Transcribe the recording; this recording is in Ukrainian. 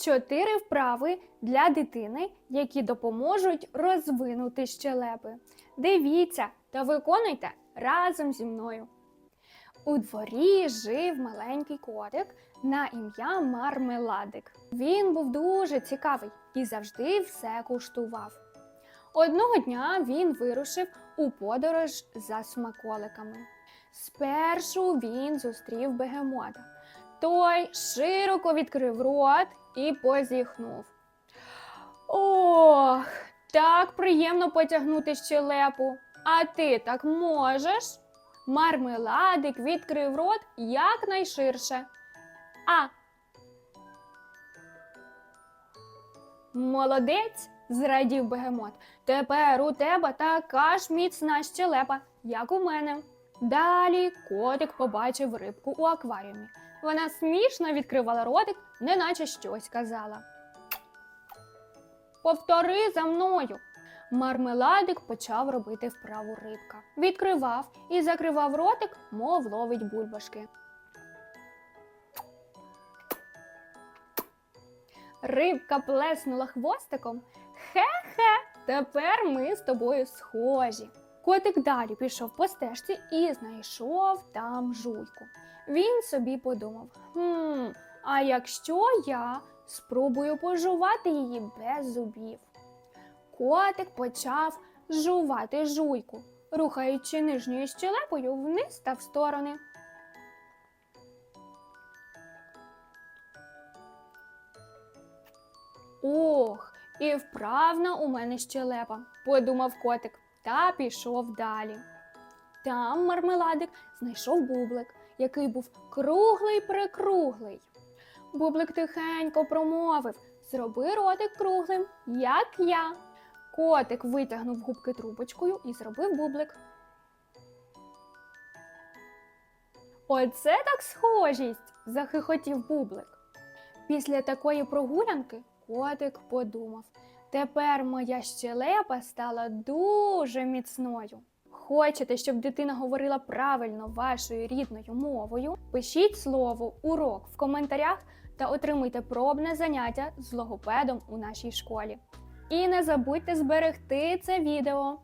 Чотири вправи для дитини, які допоможуть розвинути щелепи. Дивіться та виконуйте разом зі мною. У дворі жив маленький котик на ім'я Мармеладик. Він був дуже цікавий і завжди все куштував. Одного дня він вирушив у подорож за смаколиками. Спершу він зустрів бегемота. Той широко відкрив рот і позіхнув. Ох, так приємно потягнути щелепу. А ти так можеш? Мармеладик відкрив рот якнайширше. А. Молодець, зрадів бегемот. Тепер у тебе така ж міцна щелепа, як у мене. Далі котик побачив рибку у акваріумі. Вона смішно відкривала ротик, неначе щось казала. Повтори за мною. Мармеладик почав робити вправу рибка. Відкривав і закривав ротик, мов ловить бульбашки. Рибка плеснула хвостиком. Хе-хе, тепер ми з тобою схожі. Котик далі пішов по стежці і знайшов там жуйку. Він собі подумав: хм, а якщо я спробую пожувати її без зубів? Котик почав жувати жуйку, рухаючи нижньою щелепою вниз та в сторони. Ох, і вправна у мене щелепа, подумав котик та пішов далі. Там мармеладик знайшов бублик, який був круглий прикруглий. Бублик тихенько промовив Зроби ротик круглим, як я. Котик витягнув губки трубочкою і зробив бублик. Оце так схожість, захихотів бублик. Після такої прогулянки котик подумав: тепер моя щелепа стала дуже міцною. Хочете, щоб дитина говорила правильно вашою рідною мовою? Пишіть слово урок в коментарях та отримуйте пробне заняття з логопедом у нашій школі. І не забудьте зберегти це відео.